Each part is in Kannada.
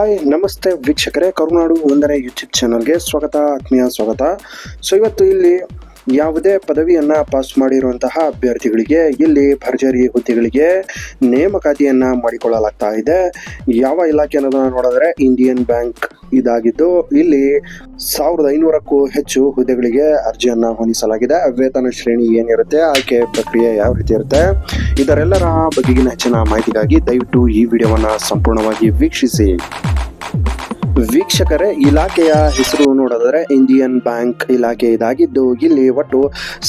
ಹಾಯ್ ನಮಸ್ತೆ ವೀಕ್ಷಕರೇ. ಕರುನಾಡು ಒಂದರೆ ಯೂಟ್ಯೂಬ್ ಚಾನಲ್ಗೆ ಸ್ವಾಗತ, ಆತ್ಮೀಯ ಸ್ವಾಗತ. ಸೊ ಇವತ್ತು ಇಲ್ಲಿ ಯಾವುದೇ ಪದವಿಯನ್ನ ಪಾಸ್ ಮಾಡಿರುವಂತಹ ಅಭ್ಯರ್ಥಿಗಳಿಗೆ, ಇಲ್ಲಿ ಭರ್ಜರಿ ಹುದ್ದೆಗಳಿಗೆ ನೇಮಕಾತಿಯನ್ನ ಮಾಡಿಕೊಳ್ಳಲಾಗ್ತಾ ಇದೆ. ಯಾವ ಇಲಾಖೆ ಅನ್ನೋದನ್ನು ನೋಡಿದ್ರೆ ಇಂಡಿಯನ್ ಬ್ಯಾಂಕ್ ಇದಾಗಿದ್ದು, ಇಲ್ಲಿ ಸಾವಿರದ ಐನೂರಕ್ಕೂ ಹೆಚ್ಚು ಹುದ್ದೆಗಳಿಗೆ ಅರ್ಜಿಯನ್ನು ಹೊಂದಿಸಲಾಗಿದೆ. ವೇತನ ಶ್ರೇಣಿ ಏನಿರುತ್ತೆ, ಆಯ್ಕೆ ಪ್ರಕ್ರಿಯೆ ಯಾವ ರೀತಿ ಇರುತ್ತೆ, ಇದರೆಲ್ಲರ ಬಗೆಗಿನ ಹೆಚ್ಚಿನ ಮಾಹಿತಿಗಾಗಿ ದಯವಿಟ್ಟು ಈ ವಿಡಿಯೋವನ್ನು ಸಂಪೂರ್ಣವಾಗಿ ವೀಕ್ಷಿಸಿ. ವೀಕ್ಷಕರೇ, ಇಲಾಖೆಯ ಹೆಸರು ನೋಡಿದ್ರೆ ಇಂಡಿಯನ್ ಬ್ಯಾಂಕ್ ಇಲಾಖೆ ಇದಾಗಿದ್ದು, ಇಲ್ಲಿ ಒಟ್ಟು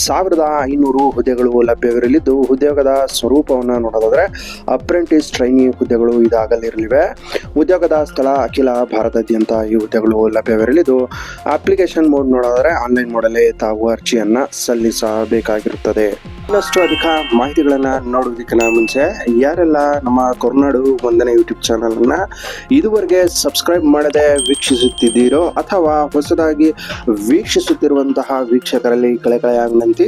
ಸಾವಿರದ ಐನೂರು ಹುದ್ದೆಗಳು ಲಭ್ಯವಿರಲಿದ್ದು, ಉದ್ಯೋಗದ ಸ್ವರೂಪವನ್ನು ನೋಡೋದಾದ್ರೆ ಅಪ್ರೆಂಟಿಸ್ ಟ್ರೈನಿ ಹುದ್ದೆಗಳು ಇದಾಗಲಿರಲಿವೆ. ಉದ್ಯೋಗದ ಸ್ಥಳ ಅಖಿಲ ಭಾರತದಾದ್ಯಂತ ಈ ಹುದ್ದೆಗಳು ಲಭ್ಯವಿರಲಿದ್ದು ಅಪ್ಲಿಕೇಶನ್ ಮೋಡ್ ನೋಡೋದಾದ್ರೆ ಆನ್ಲೈನ್ ಮೋಡಲ್ಲೇ ತಾವು ಅರ್ಜಿಯನ್ನು ಸಲ್ಲಿಸಬೇಕಾಗಿರುತ್ತದೆ. ಇನ್ನಷ್ಟು ಅಧಿಕ ಮಾಹಿತಿಗಳನ್ನ ನೋಡೋದಕ್ಕಿಂತ ಮುಂಚೆ, ಯಾರೆಲ್ಲ ನಮ್ಮ ಕೊರ್ನಾಡು ಒಂದನೇ ಯೂಟ್ಯೂಬ್ ಚಾನಲ್ ಅನ್ನ ಇದುವರೆಗೆ ಸಬ್ಸ್ಕ್ರೈಬ್ ಮಾಡದೆ ವೀಕ್ಷಿಸುತ್ತಿದ್ದೀರೋ ಅಥವಾ ಹೊಸದಾಗಿ ವೀಕ್ಷಿಸುತ್ತಿರುವಂತಹ ವೀಕ್ಷಕರಲ್ಲಿ ಕಳೆ ವಿನಂತಿ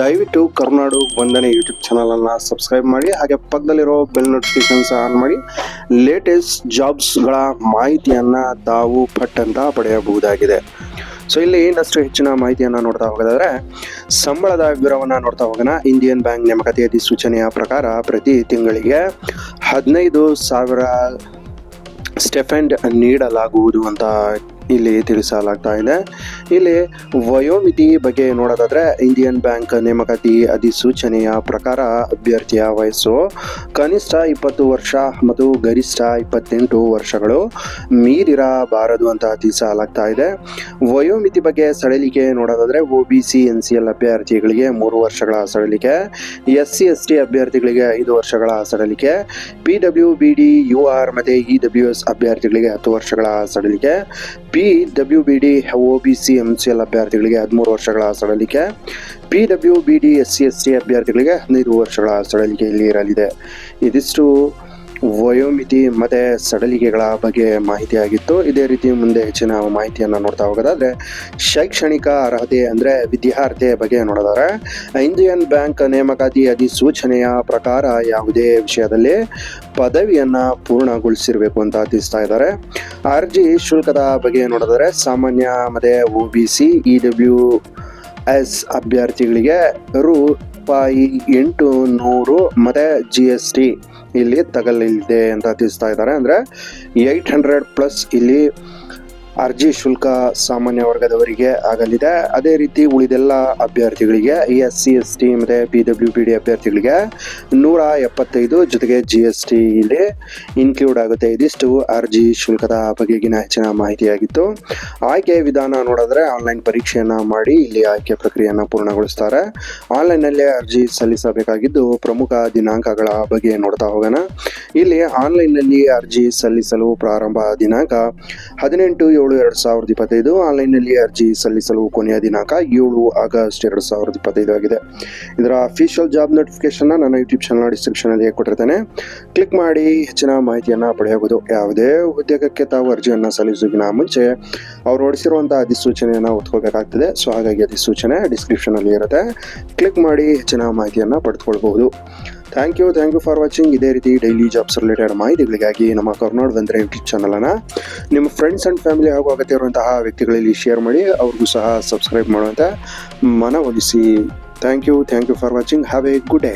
ದಯವಿಟ್ಟು ಕರ್ನಾಡು ಒಂದನೇ ಯೂಟ್ಯೂಬ್ ಚಾನಲ್ ಅನ್ನ ಸಬ್ಸ್ಕ್ರೈಬ್ ಮಾಡಿ, ಹಾಗೆ ಪಕ್ಕದಲ್ಲಿರೋ ಬೆಲ್ ನೋಟಿಫಿಕೇಶನ್ಸ್ ಆನ್ ಮಾಡಿ, ಲೇಟೆಸ್ಟ್ ಜಾಬ್ಸ್ಗಳ ಮಾಹಿತಿಯನ್ನ ತಾವು ಪಟ್ಟಂತ ಪಡೆಯಬಹುದಾಗಿದೆ. ಸೊ ಇಲ್ಲಿ ಇನ್ನಷ್ಟು ಹೆಚ್ಚಿನ ಮಾಹಿತಿಯನ್ನು ನೋಡ್ತಾ ಹೋಗೋದಾದ್ರೆ, ಸಂಬಳದ ವಿವರವನ್ನು ನೋಡ್ತಾ ಹೋಗೋಣ. ಇಂಡಿಯನ್ ಬ್ಯಾಂಕ್ ನೇಮಕಾತಿ ಅಧಿಸೂಚನೆಯ ಪ್ರಕಾರ ಪ್ರತಿ ತಿಂಗಳಿಗೆ ಹದಿನೈದು ಸಾವಿರ ಸ್ಟೆಫೆಂಡ್ ನೀಡಲಾಗುವುದು ಅಂತ ಇಲ್ಲಿ ತಿಳಿಸಲಾಗ್ತಾ ಇದೆ. ಇಲ್ಲಿ ವಯೋಮಿತಿ ಬಗ್ಗೆ ನೋಡೋದಾದರೆ ಇಂಡಿಯನ್ ಬ್ಯಾಂಕ್ ನೇಮಕಾತಿ ಅಧಿಸೂಚನೆಯ ಪ್ರಕಾರ ಅಭ್ಯರ್ಥಿಯ ವಯಸ್ಸು ಕನಿಷ್ಠ ಇಪ್ಪತ್ತು ವರ್ಷ ಮತ್ತು ಗರಿಷ್ಠ ಇಪ್ಪತ್ತೆಂಟು ವರ್ಷಗಳು ಮೀರಿರಬಾರದು ಅಂತ ತಿಳಿಸಲಾಗ್ತಾ ಇದೆ. ವಯೋಮಿತಿ ಬಗ್ಗೆ ಸಡಿಲಿಕೆ ನೋಡೋದಾದ್ರೆ O B C, N C L ಅಭ್ಯರ್ಥಿಗಳಿಗೆ ಮೂರು ವರ್ಷಗಳ ಸಡಿಲಿಕೆ, ಎಸ್ ಸಿ, ಎಸ್ ಟಿ ಅಭ್ಯರ್ಥಿಗಳಿಗೆ ಐದು ವರ್ಷಗಳ ಸಡಿಲಿಕೆ, P W B D, U R ಮತ್ತು ಇ ಡಬ್ಲ್ಯೂ ಎಸ್ ಅಭ್ಯರ್ಥಿಗಳಿಗೆ ಹತ್ತು ವರ್ಷಗಳ ಸಡಿಲಿಕೆ, P W B D, O B C, M C L ಅಭ್ಯರ್ಥಿಗಳಿಗೆ ಹದಿಮೂರು ವರ್ಷಗಳ ಸಡಿಲಿಕೆ P W B D S C S C ಅಭ್ಯರ್ಥಿಗಳಿಗೆ ಹದಿನೈದು ವರ್ಷಗಳ ಸಡಲಿಕೆಯಲ್ಲಿ ಇರಲಿದೆ ಇದಿಷ್ಟು ವಯೋಮಿತಿ ಮತ್ತೆ ಸಡಲಿಕೆಗಳ ಬಗ್ಗೆ ಮಾಹಿತಿಯಾಗಿತ್ತು. ಇದೇ ರೀತಿ ಮುಂದೆ ಹೆಚ್ಚಿನ ಮಾಹಿತಿಯನ್ನು ನೋಡ್ತಾ ಹೋಗೋದಾದರೆ, ಶೈಕ್ಷಣಿಕ ಅರ್ಹತೆ ಅಂದರೆ ವಿದ್ಯಾರ್ಹತೆ ಬಗ್ಗೆ ನೋಡೋದಾದ್ರೆ, ಇಂಡಿಯನ್ ಬ್ಯಾಂಕ್ ನೇಮಕಾತಿ ಅಧಿಸೂಚನೆಯ ಪ್ರಕಾರ ಯಾವುದೇ ವಿಷಯದಲ್ಲಿ ಪದವಿಯನ್ನು ಪೂರ್ಣಗೊಳಿಸಿರಬೇಕು ಅಂತ ತಿಳಿಸ್ತಾ ಇದ್ದಾರೆ. ಅರ್ಜಿ ಶುಲ್ಕದ ಬಗ್ಗೆ ನೋಡಿದರೆ ಸಾಮಾನ್ಯ ಮತ್ತು O B C E W S ಅಭ್ಯರ್ಥಿಗಳಿಗೆ ರೂಪಾಯಿ ಎಂಟು ನೂರು ಮತ್ತೆ ಜಿ ಎಸ್ ಟಿ ಇಲ್ಲಿ ತಗಲಿದೆ ಅಂತ ತಿಳಿಸ್ತಾ ಇದ್ದಾರೆ. ಅಂದರೆ ಏಯ್ಟ್ ಹಂಡ್ರೆಡ್ ಪ್ಲಸ್ ಇಲ್ಲಿ ಅರ್ಜಿ ಶುಲ್ಕ ಸಾಮಾನ್ಯ ವರ್ಗದವರಿಗೆ ಆಗಲಿದೆ. ಅದೇ ರೀತಿ ಉಳಿದೆಲ್ಲ ಅಭ್ಯರ್ಥಿಗಳಿಗೆ ಎಸ್ ಸಿ ಎಸ್ ಟಿ ಮತ್ತು ಪಿ ಡಬ್ಲ್ಯೂ ಪಿ ಡಿ ಅಭ್ಯರ್ಥಿಗಳಿಗೆ ನೂರ ಎಪ್ಪತ್ತೈದು ಜೊತೆಗೆ ಜಿ ಎಸ್ ಟಿ ಇಲ್ಲಿ ಇನ್ಕ್ಲೂಡ್ ಆಗುತ್ತೆ. ಇದಿಷ್ಟು ಅರ್ಜಿ ಶುಲ್ಕದ ಬಗೆಗಿನ ಹೆಚ್ಚಿನ ಮಾಹಿತಿಯಾಗಿತ್ತು. ಆಯ್ಕೆ ವಿಧಾನ ನೋಡಿದ್ರೆ ಆನ್ಲೈನ್ ಪರೀಕ್ಷೆಯನ್ನು ಮಾಡಿ ಇಲ್ಲಿ ಆಯ್ಕೆ ಪ್ರಕ್ರಿಯೆಯನ್ನು ಪೂರ್ಣಗೊಳಿಸ್ತಾರೆ. ಆನ್ಲೈನ್ನಲ್ಲೇ ಅರ್ಜಿ ಸಲ್ಲಿಸಬೇಕಾಗಿದ್ದು ಪ್ರಮುಖ ದಿನಾಂಕಗಳ ಬಗ್ಗೆ ನೋಡ್ತಾ ಹೋಗೋಣ. ಇಲ್ಲಿ ಆನ್ಲೈನ್ನಲ್ಲಿ ಅರ್ಜಿ ಸಲ್ಲಿಸಲು ಪ್ರಾರಂಭ ದಿನಾಂಕ ಹದಿನೆಂಟು ಏಳು ಎರಡು ಸಾವಿರದ ಇಪ್ಪತ್ತೈದು ಆನ್ಲೈನ್ನಲ್ಲಿ ಅರ್ಜಿ ಸಲ್ಲಿಸಲು ಕೊನೆಯ ದಿನಾಂಕ ಏಳು ಆಗಸ್ಟ್ ಎರಡು ಸಾವಿರದ ಇಪ್ಪತ್ತೈದು ಆಗಿದೆ. ಇದರ ಅಫಿಷಿಯಲ್ ಜಾಬ್ ನೋಟಿಫಿಕೇಶನ್ ನನ್ನ ಯೂಟ್ಯೂಬ್ ಚಾನಲ್ ಡಿಸ್ಕ್ರಿಪ್ಷನಲ್ಲಿ ಕೊಟ್ಟಿರ್ತೇನೆ. ಕ್ಲಿಕ್ ಮಾಡಿ ಹೆಚ್ಚಿನ ಮಾಹಿತಿಯನ್ನು ಪಡೆಯಬಹುದು. ಯಾವುದೇ ಉದ್ಯೋಗಕ್ಕೆ ತಾವು ಅರ್ಜಿಯನ್ನು ಸಲ್ಲಿಸೋದಿನ ಮುಂಚೆ ಅವರು ಹೊಡಿಸಿರುವಂತಹ ಅಧಿಸೂಚನೆಯನ್ನು ಓದ್ಕೋಬೇಕಾಗ್ತದೆ ಸೊ ಹಾಗಾಗಿ ಅಧಿಸೂಚನೆ ಡಿಸ್ಕ್ರಿಪ್ಷನಲ್ಲಿ ಇರುತ್ತೆ. ಕ್ಲಿಕ್ ಮಾಡಿ ಹೆಚ್ಚಿನ ಮಾಹಿತಿಯನ್ನು ಪಡೆದುಕೊಳ್ಬಹುದು. Thank you thank you for watching ಇದೇ ರೀತಿ ಡೈಲಿ ಜಾಬ್ಸ್ ರಿಲೇಟೆಡ್ ಮಾಹಿತಿಗಳಿಗಾಗಿ ನಮ್ಮ ಕರ್ನಾಡ್ ಬಂದರೆ ಯೂಟ್ಯೂಬ್ ಚಾನಲನ್ನು ನಿಮ್ಮ ಫ್ರೆಂಡ್ಸ್ ಅಂಡ್ ಫ್ಯಾಮಿಲಿ ಹಾಗೂ ಅಗತ್ಯ ಇರುವಂತಹ ವ್ಯಕ್ತಿಗಳಲ್ಲಿ ಶೇರ್ ಮಾಡಿ, ಅವ್ರಿಗೂ ಸಹ ಸಬ್ಸ್ಕ್ರೈಬ್ ಮಾಡುವಂಥ ಮನವೊಲಿಸಿ. Thank you thank you for watching have a good day